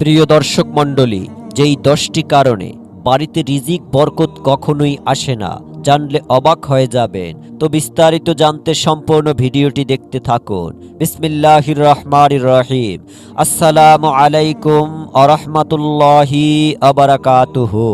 প্রিয় দর্শক মণ্ডলী, যেই দশটি কারণে বাড়িতে রিজিক, বরকত কখনোই আসে না, জানলে অবাক হয়ে যাবেন। তো বিস্তারিত জানতে সম্পূর্ণ ভিডিওটি দেখতে থাকুন। বিসমিল্লাহির রহমান রহিম। আসসালামু আলাইকুম আরহামতুল্লাহি আবারাকাতুহু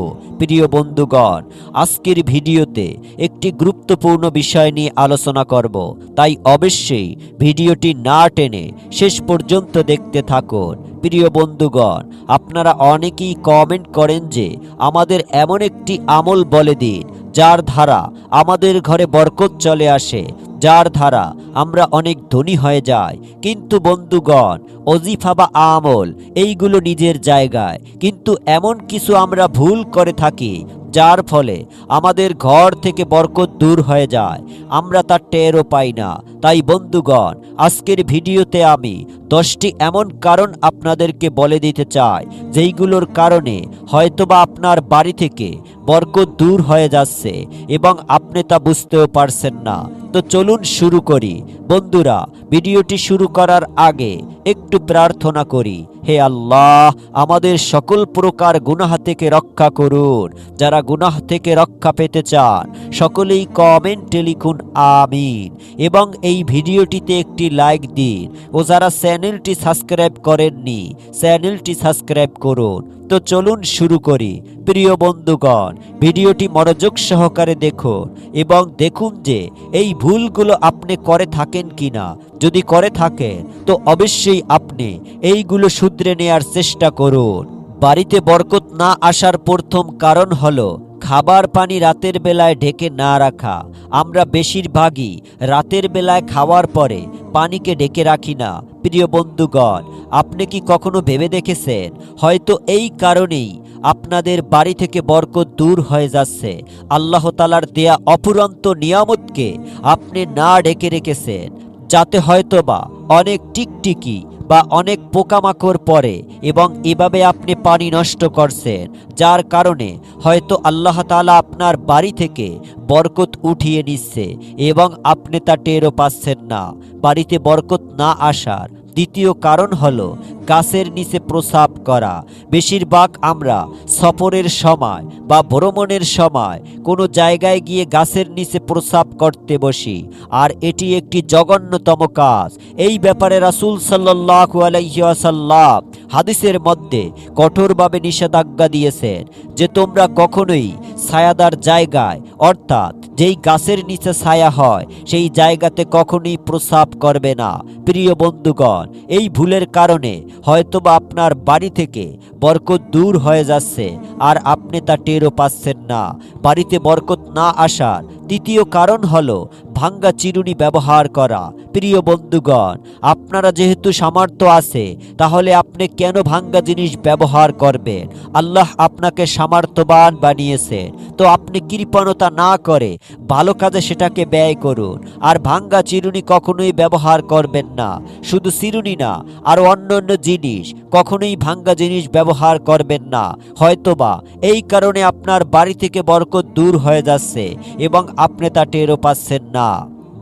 প্রিয় বন্ধুগণ, আজকের ভিডিওতে একটি গুরুত্বপূর্ণ বিষয় নিয়ে আলোচনা করব। তাই অবশ্যই ভিডিওটি না টেনে শেষ পর্যন্ত দেখতে থাকুন। প্রিয় বন্ধুগণ, আপনারা অনেকেই কমেন্ট করেন যে, আমাদের এমন একটি আমল বলে দিন, যার ধারা আমাদের ঘরে বরকত চলে আসে। যার ধারা আমরা অনেক ধনী হয়ে যাই। কিন্তু বন্ধুগণ অজিফা বা আমল, এইগুলো নিজের জায়গায়। কিন্তু এমন কিছু আমরা ভুল করে থাকি, যার ফলে আমাদের ঘর থেকে বরকত দূর হয়ে যায়। আমরা তার টেরও পাই না। তাই বন্ধুগণ, আজকের ভিডিওতে আমি দশটি এমন কারণ আপনাদেরকে বলে দিতে চাই, যেইগুলোর কারণে হয়তোবা আপনার বাড়ি থেকে বরকত দূর হয়ে যাচ্ছে এবং আপনি তা বুঝতেও পারছেন না। তো চলুন শুরু করি। বন্ধুরা, ভিডিওটি শুরু করার আগে একটু প্রার্থনা করি। হে আল্লাহ, আমাদের সকল প্রকার গুনাহ থেকে রক্ষা করুন। যারা গুনাহ থেকে রক্ষা পেতে চান, সকলেই কমেন্টে লিখুন, আমিন। এবং এই ভিডিওটিতে একটি লাইক দিন। ও যারা চ্যানেলটি সাবস্ক্রাইব করেননি, চ্যানেলটি সাবস্ক্রাইব করুন। তো চলুন শুরু করি। প্রিয় বন্ধুগণ, ভিডিওটি মনোযোগ সহকারে দেখুন এবং দেখুন যে এই ভুলগুলো আপনি করে থাকেন কিনা। যদি করে থাকেন, তো অবশ্যই আপনি এইগুলো শুধরে নেয়ার চেষ্টা করুন। বাড়িতে বরকত না আসার প্রথম কারণ হলো খাবার পানি রাতের বেলায় ঢেকে না রাখা। আমরা বেশিরভাগই রাতের বেলায় খাওয়ার পরে পানিকে ডেকে রাখি না। প্রিয় বন্ধুগণ, আপনি কি কখনো ভেবে দেখেছেন? হয়তো এই কারণেই আপনাদের বাড়ি থেকে বরকত দূর হয়ে যাচ্ছে। আল্লাহ তালার দেয়া অপুরন্ত নিয়ামতকে আপনি না ডেকে রেখেছেন। যাতে হয়তোবা অনেক টিকটিকি বা অনেক পোকামাকড় পড়ে এবং এভাবে আপনি পানি নষ্ট করছেন, যার কারণে হয়তো আল্লাহ তালা আপনার বাড়ি থেকে বরকত উঠিয়ে নিচ্ছে এবং আপনি তা টেরও পাচ্ছেন না। বাড়িতে বরকত না আসার দ্বিতীয় কারণ হলো গাছের নিচে প্রসাব করা। বেশিরভাগ আমরা সফরের সময় বা ভ্রমণের সময় কোনো জায়গায় গিয়ে গাছের নিচে প্রসাব করতে বসি, আর এটি একটি জঘন্যতম কাজ। এই ব্যাপারে রাসুল সাল্লাহু আলাইসাল্লাম হাদিসের মধ্যে কঠোরভাবে নিষেধাজ্ঞা দিয়েছেন যে তোমরা কখনোই ছায়াদার জায়গায়, অর্থাৎ যেই গাছের নিচে ছায়া হয়, সেই জায়গাতে কখনই প্রসাব করবে না। প্রিয় বন্ধুগণ, এই ভুলের কারণে হয়তোবা আপনার বাড়ি থেকে বরকত দূর হয়ে যাচ্ছে, আর আপনি তা টেরও পাচ্ছেন না। বাড়িতে বরকত না আসার তৃতীয় কারণ হলো ভাঙ্গা চিরুনি ব্যবহার করা। প্রিয় বন্ধুগণ, আপনারা যেহেতু সামর্থ্য আছে, তাহলে আপনি কেন ভাঙ্গা জিনিস ব্যবহার করবেন? আল্লাহ আপনাকে সামর্থ্যবান বানিয়েছেন। তো আপনি কৃপণতা না করে ভালো কাজে সেটাকে ব্যয় করুন। আর ভাঙ্গা চিরুনি কখনোই ব্যবহার করবেন না। শুধু চিরুনি না, আর অন্য অন্য জিনিস কখনোই ভাঙ্গা জিনিস ব্যবহার করবেন না। হয়তোবা এই কারণে আপনার বাড়ি থেকে বরকত দূর হয়ে যাচ্ছে এবং আপনি তা টেরও পাচ্ছেন না।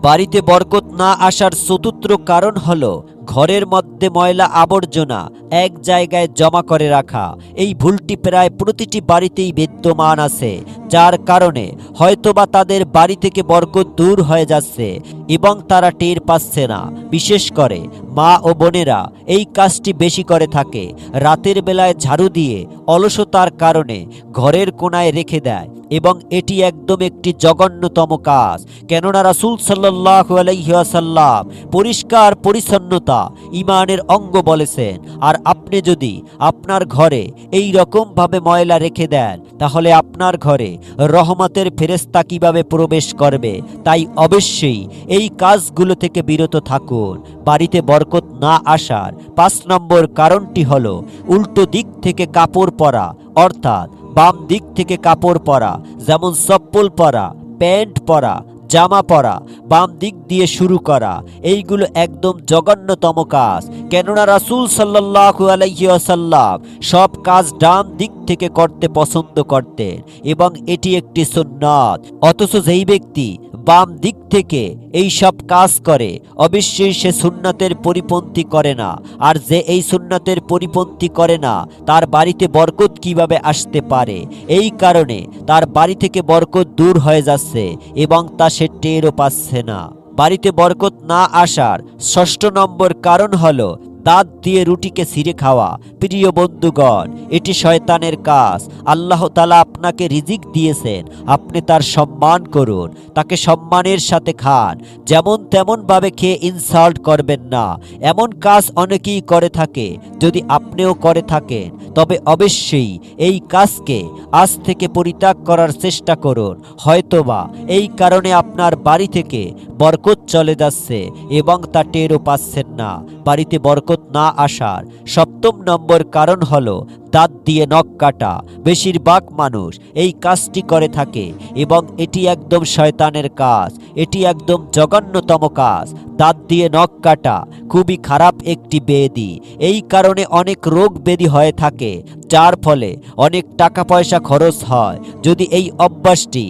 বাড়িতে বরকত না আসার চতুর্থ কারণ হলো ঘরের মধ্যে ময়লা আবর্জনা এক জায়গায় জমা করে রাখা। এই ভুলটি প্রায় প্রতিটি বাড়িতেই বিদ্যমান আছে, যার কারণে হয়তোবা তাদের বাড়ি থেকে বরকত দূর হয়ে যাচ্ছে এবং তারা টের পাচ্ছে না। বিশেষ করে মা ও বোনেরা এই কাজটি বেশি করে থাকে, রাতের বেলায় ঝাড়ু দিয়ে অলসতার কারণে ঘরের কোনায় রেখে দেয় এবং এটি একদম একটি জঘন্যতম কাজ। কেননা রাসুল সাল্লাহ আলাইসাল্লাম পরিষ্কার পরিচ্ছন্নতা ইমানের অঙ্গ বলেছেন। আর আপনি যদি আপনার ঘরে এই রকমভাবে ময়লা রেখে দেন, তাহলে আপনার ঘরে রহমতের ফেরেস্তা কীভাবে প্রবেশ করবে? তাই অবশ্যই এই কাজগুলো থেকে বিরত থাকুন। বাড়িতে বরকত না আসার পাঁচ নম্বর কারণটি হলো উল্টো দিক থেকে কাপড় পরা, অর্থাৎ বাম দিক থেকে কাপড় পরা, যেমন চপ্পল পরা, প্যান্ট পরা জামা পরা, বাম দিক দিয়ে শুরু করা, এইগুলো একদম জঘন্যতম কাজ। কেননা রাসুল সাল্লাহু আলাইসাল্লাম সব কাজ ডান দিক থেকে করতে পছন্দ করতেন এবং এটি একটি সুন্নাত। অথচ যেই ব্যক্তি বাম দিক থেকে এই সব কাজ করে। অবশ্যই সে সুন্নাতের পরিপন্থী করে না। আর যে এই সুন্নাতের পরিপন্থী করে না, তার বাড়িতে বরকত কীভাবে আসতে পারে? এই কারণে তার বাড়ি থেকে বরকত দূর হয়ে যাচ্ছে এবং তা সে টেরও পাচ্ছে না। বাড়িতে বরকত না আসার ষষ্ঠ নম্বর কারণ হলো দাঁত দিয়ে রুটিকে ছিঁড়ে খাওয়া। প্রিয় বন্ধুগণ, এটি শয়তানের কাজ। আল্লাহ তালা আপনাকে রিজিক দিয়েছেন। আপনি তার সম্মান করুন। তাকে সম্মানের সাথে খান। যেমন তেমনভাবে খেয়ে ইনসাল্ট করবেন না। এমন কাজ অনেকেই করে থাকে। যদি আপনিও করে থাকেন, তবে অবশ্যই এই কাজকে আজ থেকে পরিত্যাগ করার চেষ্টা করুন। হয়তোবা এই কারণে আপনার বাড়ি থেকে বরকত চলে যাচ্ছে এবং তা টেরও পাচ্ছেন না। বাড়িতে বরকত না আসার। সপ্তম নম্বর কারণ হলো দাঁত দিয়ে নখ কাটা, বেশিরভাগ মানুষ এই কাজটি করে থাকে এবং এটি একদম শয়তানের কাজ, এটি একদম জঘন্যতম কাজ। দাঁত দিয়ে নখ কাটা খুবই খারাপ একটি বেদি। এই কারণে অনেক রোগ ব্যাধি হয়ে থাকে, যার ফলে অনেক টাকা পয়সা খরচ হয়। যদি এই অভ্যাসটি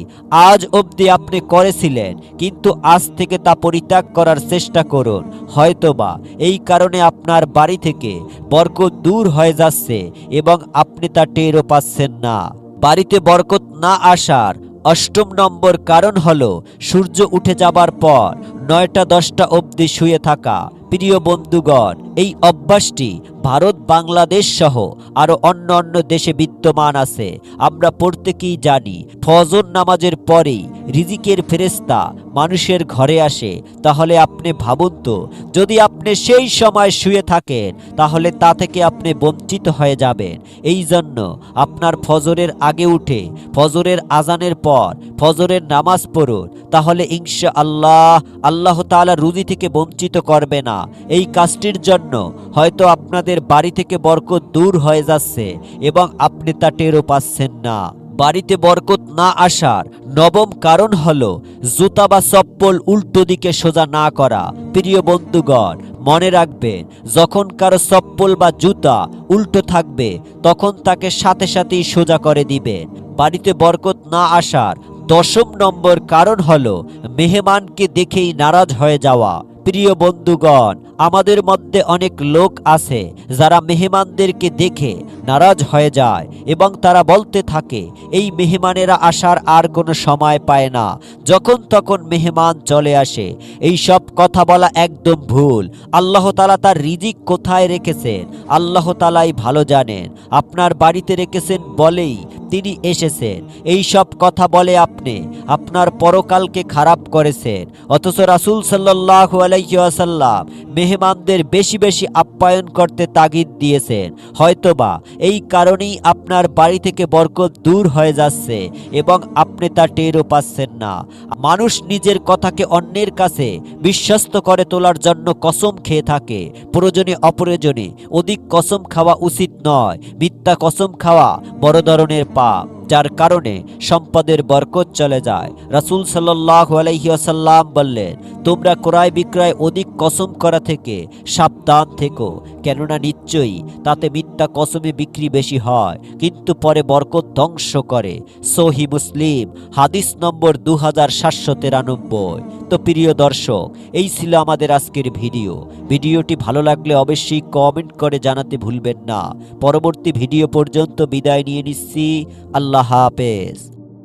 আজ অবধি আপনি করেছিলেন, কিন্তু আজ থেকে তা পরিত্যাগ করার চেষ্টা করুন। হয়তোবা এই কারণে আপনার বাড়ি থেকে বরকত দূর হয়ে যাচ্ছে এবং আপনি তা টেরও পাচ্ছেন না। বাড়িতে বরকত না আসার অষ্টম নম্বর কারণ হল, সূর্য উঠে যাবার পর নয়টা দশটা অবধি শুয়ে থাকা। প্রিয় বন্ধুগণ, এই অভ্যাসটি ভারত, বাংলাদেশ সহ আরও অন্য অন্য দেশে বিদ্যমান আছে। আমরা প্রত্যেকেই জানি, ফজর নামাজের পরেই রিজিকের ফেরেস্তা মানুষের ঘরে আসে। তাহলে আপনি ভাবুন তো, যদি আপনি সেই সময় শুয়ে থাকেন, তাহলে তা থেকে আপনি বঞ্চিত হয়ে যাবেন। এই জন্য আপনার ফজরের আগে উঠে, ফজরের আজানের পর, ফজরের নামাজ পড়ুন। তাহলে ইনশা আল্লাহ আল্লাহ তাআলা রুজি থেকে বঞ্চিত করবে না। এই কাজটির জন্য হয়তো আপনাদের বাড়ি থেকে বরকত দূর হয়ে যাচ্ছে এবং আপনি তা টেরও পাচ্ছেন না। বাড়িতে বরকত না আসার নবম কারণ হল জুতা বা চপ্পল উল্টো দিকে সোজা না করা। প্রিয় বন্ধুগণ, মনে রাখবেন, যখন কারও চপ্পল বা জুতা উল্টো থাকবে, তখন তাকে সাথে সাথেই সোজা করে দিবেন। বাড়িতে বরকত না আসার দশম নম্বর কারণ হল মেহমানকে দেখেই নারাজ হয়ে যাওয়া। প্রিয় বন্ধুগণ, আমাদের মধ্যে অনেক লোক আছে যারা মেহমানদেরকে দেখে নারাজ হয়ে যায় এবং তারা বলতে থাকে, এই মেহমানেরা আসার আর কোনো সময় পায় না। যখন তখন মেহমান চলে আসে। এই সব কথা বলা একদম ভুল। আল্লাহ তালা তার রিজিক কোথায় রেখেছেন? আল্লাহ তালাই ভালো জানেন। আপনার বাড়িতে রেখেছেন বলেই তিনি এসেছেন। এই সব কথা বলে আপনি আপনার পরকালকে খারাপ করেছেন। অথচ রাসুল সাল্লাহ আলাইসাল্লাম মেহমানদের বেশি বেশি আপ্যায়ন করতে তাগিদ দিয়েছেন। হয়তোবা এই কারণেই আপনার বাড়ি থেকে বরকত দূর হয়ে যাচ্ছে এবং আপনি তা টেরও পাচ্ছেন না। মানুষ নিজের কথাকে অন্যের কাছে বিশ্বস্ত করে তোলার জন্য কসম খেয়ে থাকে। প্রয়োজনে অপ্রয়োজনে অধিক কসম খাওয়া উচিত নয়। মিথ্যা কসম খাওয়া বড় ধরনের পাপ। যার কারণে সম্পদের বরকত চলে যায়। রাসুল সাল্লাহ আলাইসাল্লাম বললেন, তোমরা ক্রয় বিক্রয় অধিক কসম করা থেকে সাবধান থেকো, কেননা নিশ্চয়ই তাতে মিথ্যা কসমে বিক্রি বেশি হয়, কিন্তু পরে বরকত ধ্বংস করে। সহি মুসলিম, হাদিস নম্বর দু হাজার সাতশো তিরানব্বই। তো প্রিয় দর্শক, এই ছিল আমাদের আজকের ভিডিও। ভিডিওটি ভালো লাগলে অবশ্যই কমেন্ট করে জানাতে ভুলবেন না। পরবর্তী ভিডিও পর্যন্ত বিদায় নিয়ে নিচ্ছি। আল্লাহ হাফেজ